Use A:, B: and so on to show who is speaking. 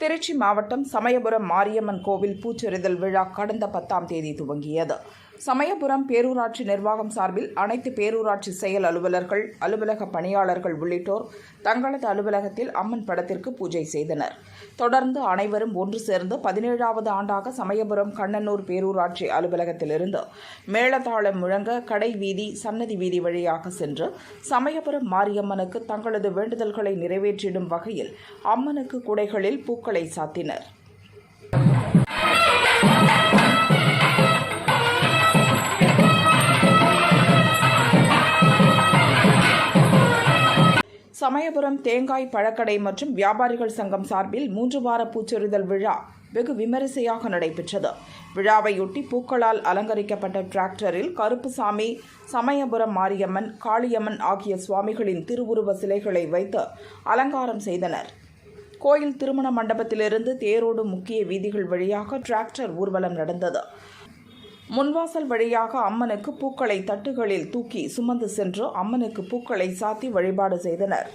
A: திருச்சி மாவட்டம் சமயபுரம் மாரியம்மன் கோவில் பூச்செறிதல் விழா கடந்த பத்தாம் தேதி துவங்கியது. சமயபுரம் பேரூராட்சி நிர்வாகம் சார்பில் அனைத்து பேரூராட்சி செயல் அலுவலர்கள் அலுவலக பணியாளர்கள் உள்ளிட்டோர் தங்களது அலுவலகத்தில் அம்மன் படத்திற்கு பூஜை செய்தனர். தொடர்ந்து அனைவரும் ஒன்று சேர்ந்து பதினேழாவது ஆண்டாக சமயபுரம் கண்ணனூர் பேரூராட்சி அலுவலகத்திலிருந்து மேளதாளம் முழங்க கடை வீதி சன்னதி வீதி வழியாக சென்று சமயபுரம் மாரியம்மனுக்கு தங்களது வேண்டுதல்களை நிறைவேற்றிடும் வகையில் அம்மனுக்கு குடைகளில் பூக்கள் சாத்தினர். சமயபுரம் தேங்காய் பழக்கடை மற்றும் வியாபாரிகள் சங்கம் சார்பில் மூன்று வார பூச்சொரிதல் விழா வெகு விமரிசையாக நடைபெற்றது. விழாவையொட்டி பூக்களால் அலங்கரிக்கப்பட்ட டிராக்டரில் கருப்புசாமி சமயபுரம் மாரியம்மன் காளியம்மன் ஆகிய சுவாமிகளின் திருவுருவ சிலைகளை வைத்து அலங்காரம் செய்தனர். கோயில் திருமண மண்டபத்திலிருந்து தேரோடு முக்கிய வீதிகள் வழியாக டிராக்டர் ஊர்வலம் நடந்தது. முன்வாசல் வழியாக அம்மனுக்கு பூக்களை தட்டுகளில் தூக்கி சுமந்து சென்று அம்மனுக்கு பூக்களை சாத்தி வழிபாடு செய்தனர்.